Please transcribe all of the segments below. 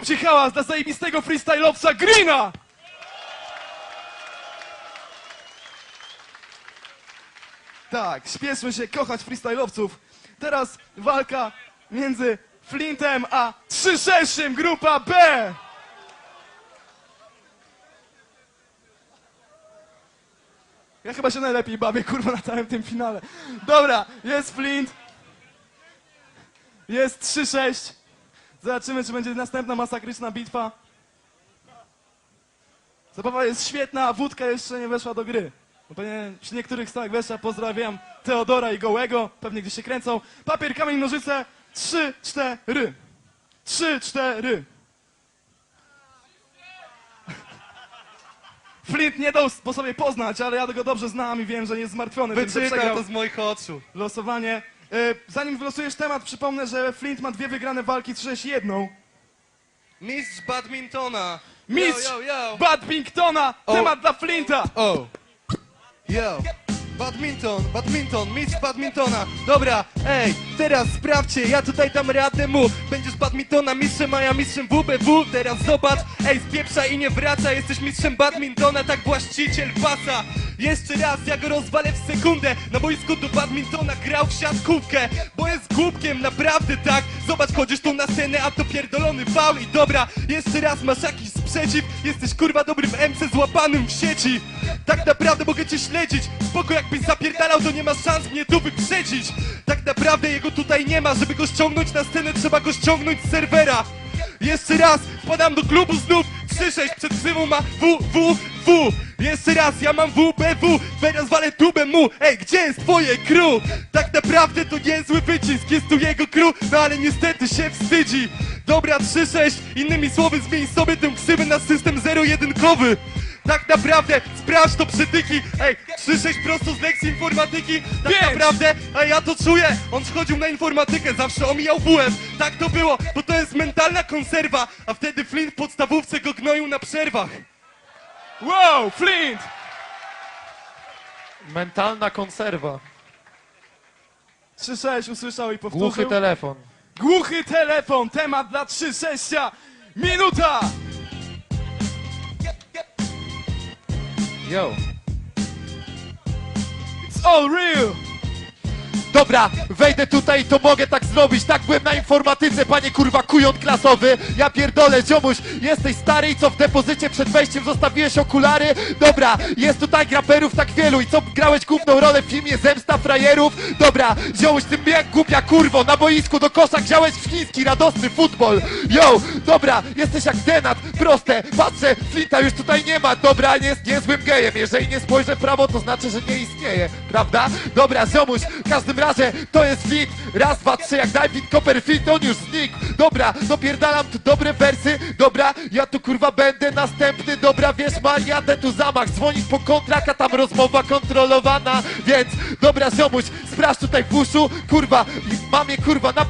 Zróbcie hałas dla zajebistego freestylowca Greena! Tak, śpieszmy się kochać freestylowców. Teraz walka między Flintem a 3-6 grupa B! Ja chyba się najlepiej bawię, kurwa, na całym tym finale. Dobra, jest Flint. Jest 3-6. Zobaczymy, czy będzie następna masakryczna bitwa. Zabawa jest świetna, a wódka jeszcze nie weszła do gry. No pewnie przy niektórych stałych weszła. Pozdrawiam Teodora i Gołego. Pewnie gdzieś się kręcą. Papier, kamień, nożyce. 3, 4. 3, 4. Flint nie dał po sobie poznać, ale ja go dobrze znam i wiem, że nie jest zmartwiony. przegrał to z moich oczu. losowanie. E, zanim wylosujesz temat, przypomnę, że Flint ma dwie wygrane walki, 3-1. Mistrz badmintona. Mistrz Yo, yo, yo. Badmintona! Temat dla Flinta! O. Yo. Badminton, badminton, mistrz badmintona. Dobra, ej, teraz sprawdźcie, ja tutaj dam radę mu. Będziesz badmintona mistrzem, a ja mistrzem WBW. Teraz zobacz, ej, spieprzaj i nie wraca. Jesteś mistrzem badmintona, tak właściciel pasa. Jeszcze raz, ja go rozwalę w sekundę. Na boisku do badmintona grał w siatkówkę. Bo jest głupkiem, naprawdę tak. Zobacz, chodzisz tu na scenę, a to pierdolony faul. I dobra, jeszcze raz masz jakiś sprzeciw. Jesteś kurwa dobrym MC złapanym w sieci. Tak naprawdę mogę cię śledzić. Spoko, jakbyś zapierdalał, to nie ma szans mnie tu wyprzedzić. Tak naprawdę jego tutaj nie ma. Żeby go ściągnąć na scenę, trzeba go ściągnąć z serwera. Jeszcze raz, wpadam do klubu znów 3-6 przed ksywą ma WWW Jeszcze raz, ja mam WBW Teraz walę tubę mu. Ej, gdzie jest twoje crew? Tak naprawdę to niezły wycisk. Jest tu jego crew, no ale niestety się wstydzi. Dobra, 3-6 Innymi słowy, zmień sobie tę ksywę na system zero-jedynkowy. Tak naprawdę, sprawdź to przytyki. Ej, 3-6 prosto z lekcji informatyki. Tak Pięć. naprawdę, a ja to czuję. On schodził na informatykę, zawsze omijał WF Tak to było, bo to jest mentalna konserwa. A wtedy Flint w podstawówce go gnoił na przerwach Wow, Flint! Mentalna konserwa. 3-6 usłyszał i powtórzył. Głuchy telefon. Głuchy telefon, temat dla 3-6. Minuta! Yo. It's all real! Dobra, wejdę tutaj, to mogę tak zrobić. Tak byłem na informatyce, panie kurwa kujon klasowy. Ja pierdolę, ziomuś, jesteś stary i co w depozycie przed wejściem zostawiłeś okulary? Dobra, jest tutaj graperów tak wielu i co grałeś główną rolę w filmie Zemsta Frajerów? Dobra, ziomuś, tym jak głupia kurwo, na boisku do kosza grzałeś w chiński radosny futbol. Yo, dobra, jesteś jak denat, proste, patrzę, Flinta już tutaj nie ma. Dobra, nie jest niezłym gejem, jeżeli nie spojrzę w prawo, to znaczy, że nie istnieje, prawda? Dobra, ziomuś, każdym to jest fit. Raz, dwa, trzy, jak David Copperfield, on już znikł. Dobra, dopierdalam tu dobre wersy. Dobra, ja tu kurwa będę następny. Dobra, wiesz, ma, jadę tu zamach. Dzwonić po kontrakt, a tam rozmowa kontrolowana. Więc, dobra, ziomuś, sprawdź tutaj w uszu. Kurwa, i mam je kurwa na...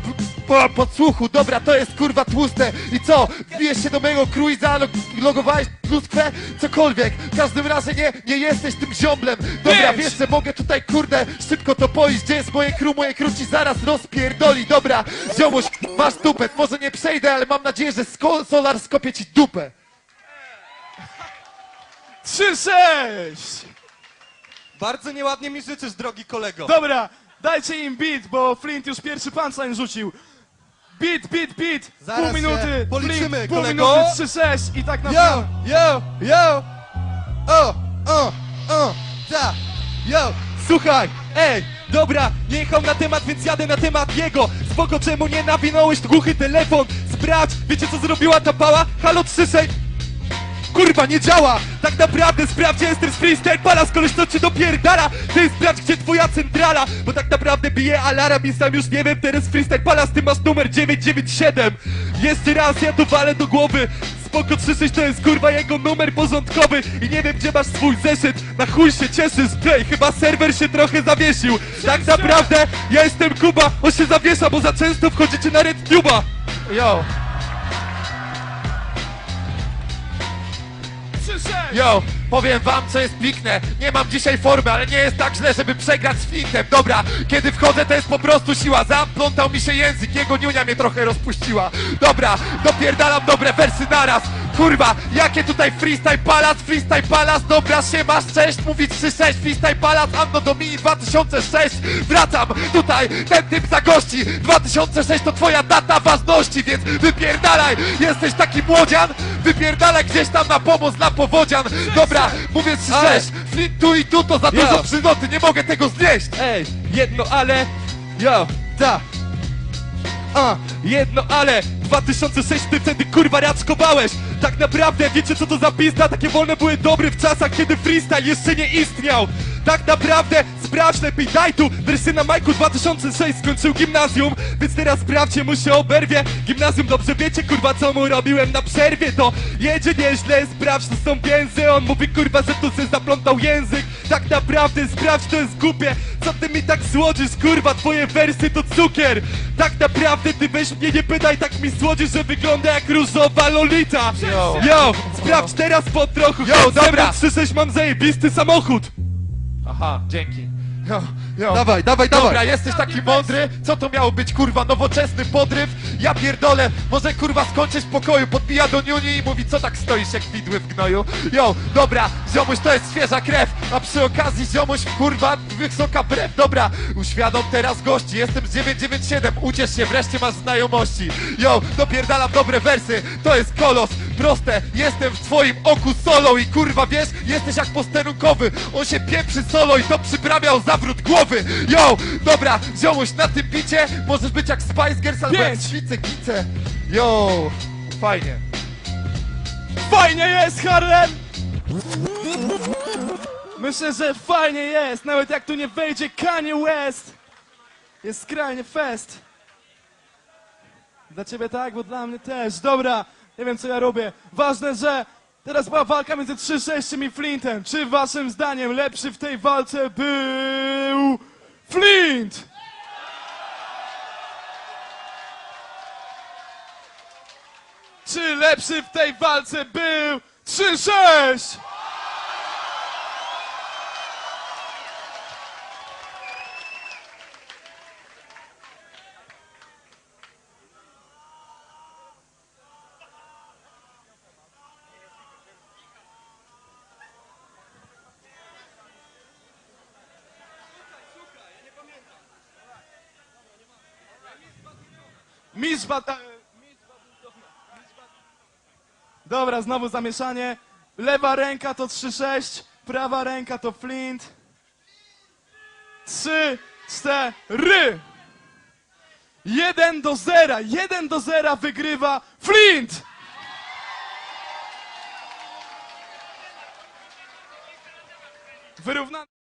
po, podsłuchu, dobra, to jest kurwa tłuste. I co, wbijesz się do mojego cruisa, log, logowałeś pluskwę, cokolwiek. W każdym razie nie, nie jesteś tym ziomblem Dobra, wiesz, że mogę tutaj, kurde, szybko to poiść. Gdzie jest moje crew, moje crew ci zaraz rozpierdoli. Dobra, ziomuś, masz dupet, może nie przejdę, ale mam nadzieję, że Solar skopie ci dupę. 3-6! Bardzo nieładnie mi życzysz, drogi kolego Dobra, dajcie im beat, bo Flint już pierwszy punchline rzucił. Beat, beat, beat! Zaraz pół się minuty! policzymy, Flint, pół kolego. minuty, 3-6 i tak na Yo, yo, yo O, o, o, ta Yo, słuchaj, ej, dobra Nie jechał na temat, więc jadę na temat jego Spoko, czemu nie nawinąłeś głuchy telefon? Sprawdź, wiecie co zrobiła ta pała? Halo 36 Kurwa, nie działa! Tak naprawdę sprawdź, jestem z Freestyle Palace, koleś to cię dopierdala! Ty sprawdź, gdzie twoja centrala! Bo tak naprawdę bije alarm i sam już nie wiem, teraz Freestyle Palace, ty masz numer 997! Jeszcze raz, ja to walę do głowy! Spoko 36 to jest kurwa jego numer porządkowy I nie wiem, gdzie masz swój zeszyt Na chuj się cieszysz, play, chyba serwer się trochę zawiesił Tak naprawdę, ja jestem Kuba, on się zawiesza, bo za często wchodzicie na RedTube'a! Yo, Yo, powiem wam, co jest piękne. Nie mam dzisiaj formy, ale nie jest tak źle, żeby przegrać z. Dobra, kiedy wchodzę, to jest po prostu siła. Zaplątał mi się język, jego niunia mnie trochę rozpuściła. Dobra, dopierdalam dobre wersy naraz. Kurwa, jakie tutaj freestyle palace, freestyle palace, dobra, siemasz, cześć, mówi 3-6, freestyle palace, Anno Domini 2006, wracam tutaj, ten typ za gości, 2006 to twoja data ważności, więc wypierdalaj, jesteś taki młodzian, wypierdalaj gdzieś tam na pomoc dla powodzian, dobra, mówię 3-6, Ale- flint tu i tu to za Ja. dużo przynoty, nie mogę tego znieść. Ej, jedno ale, yo, ta. A, jedno ale 2006 ty wtedy kurwa raczkowałeś Tak naprawdę wiecie co to za pizda Takie wolne były dobre w czasach kiedy freestyle jeszcze nie istniał Tak naprawdę sprawdź lepiej. Daj tu Wersy na Majku 2006 skończył gimnazjum Więc teraz sprawdźcie mu się oberwie. Gimnazjum dobrze wiecie kurwa co mu robiłem na przerwie. To jedzie nieźle sprawdź to są więzy On mówi kurwa że tu se zaplątał język. Tak naprawdę sprawdź to jest głupie. Co ty mi tak słodzisz kurwa twoje wersy to cukier? Tak naprawdę ty weź mnie nie pytaj tak mi słodzisz że wygląda jak różowa lolita. Yo. Yo, sprawdź teraz po trochu. Yo, dobra. 3-6 mam zajebisty samochód Aha, dzięki. Jo, jo. Dawaj, dawaj, Dobra, dawaj. jesteś taki mądry, co to miało być kurwa, nowoczesny podryw? Ja pierdolę, może kurwa skończyć w pokoju, podbija do niuni i mówi co tak stoisz jak widły w gnoju? Jo, dobra, ziomuś to jest świeża krew, a przy okazji ziomuś kurwa wysoka brew, dobra, uświadom teraz gości, jestem z 997, uciesz się, wreszcie masz znajomości. Jo, dopierdalam dobre wersy, to jest kolos, proste, jestem w twoim oku solo i kurwa wiesz, jesteś jak posterunkowy, on się pieprzy solo i to przyprawiał zawrót głowy. Yo, dobra, ziomuś na tym bicie możesz być jak Spice Girls albo jak Pięć. Świce Gice. Yo, fajnie. Fajnie jest, Harlem! Myślę, że fajnie jest, nawet jak tu nie wejdzie Kanye West. Jest skrajnie fest. Dla ciebie tak, bo dla mnie też. Dobra, nie wiem co ja robię. Ważne, że teraz była walka między 3-6 i Flintem. Czy waszym zdaniem lepszy w tej walce był Flint? Czy lepszy w tej walce był 3-6? Mistrz bad- Dobra, znowu zamieszanie. Lewa ręka to 3-6, prawa ręka to Flint. 3, 4. 1 do 0, 1 do 0 wygrywa Flint! Wyrównany.